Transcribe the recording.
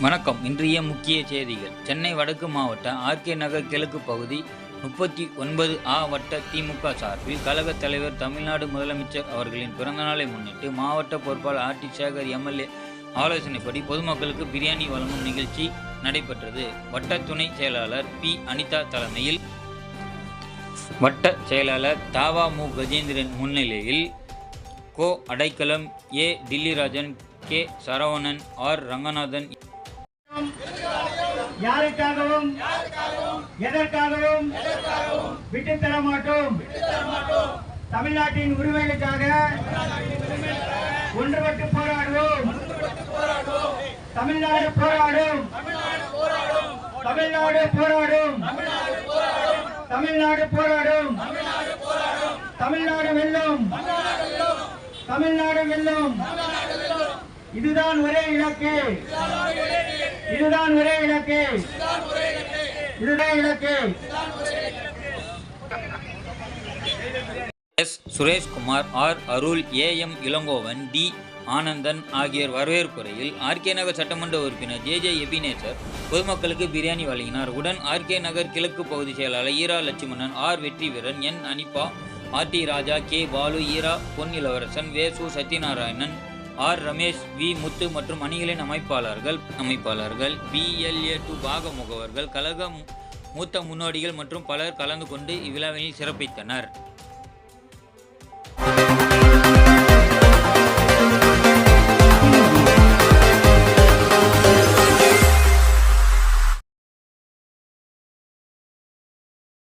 வணக்கம். இன்றைய முக்கிய செய்திகள். சென்னை வடக்கு மாவட்ட ஆர்கே நகர் கிழக்கு பகுதி முப்பத்தி ஒன்பது ஆ வட்ட திமுக சார்பில் கழக தலைவர் தமிழ்நாடு முதலமைச்சர் அவர்களின் பிறந்தநாளை முன்னிட்டு மாவட்ட பொறுப்பாளர் ஆர் டி சேகர் எம்எல்ஏ ஆலோசனைப்படி பொதுமக்களுக்கு பிரியாணி வழங்கும் நிகழ்ச்சி நடைபெற்றது. வட்ட துணை செயலாளர் பி. அனிதா தலைமையில் வட்ட செயலாளர் தாவா மு. கஜேந்திரன் முன்னிலையில் கோ Adaikalam A. Dilliraja K. Saravanan R. Ranganathan யாருக்காகவும் எதற்காகவும் விட்டுத் தர மாட்டோம். தமிழ்நாட்டின் உரிமைகளுக்காக ஒன்றுபட்டு போராடுவோம். தமிழ்நாடு போராடும். தமிழ்நாடு போராடும். தமிழ்நாடு போராடும். தமிழ்நாடு வெல்லும். தமிழ்நாடு வெல்லும். இதுதான் ஒரே இலக்கு. இதுதான் ஒரே இலக்கு. இதுதான் இலக்கு. S. Sureshkumar R. Arul A. M. Elangovan D. Anandan ஆகியோர் வரவேற்புரையில் ஆர்கே நகர் சட்டமன்ற உறுப்பினர் ஜே. ஜே. எபினேசர் பொதுமக்களுக்கு பிரியாணி வழங்கினார். உடன் ஆர்கே நகர் கிழக்கு பகுதி செயலாளர் ஈரா Lakshmanan R. Vetriveeran N. Aniba R. D. Raja K. Balu ஈரா பொன் இளவரசன் வேசு சத்யநாராயணன் ஆர் ரமேஷ் வி. முத்து மற்றும் அணிகளின் அமைப்பாளர்கள் அமைப்பாளர்கள் பிஎல்ஏ டு. பாக முகவர்கள் கழக மூத்த முன்னோடிகள் மற்றும் பலர் கலந்து கொண்டு இவ்விழாவில் சிறப்பித்தனர்.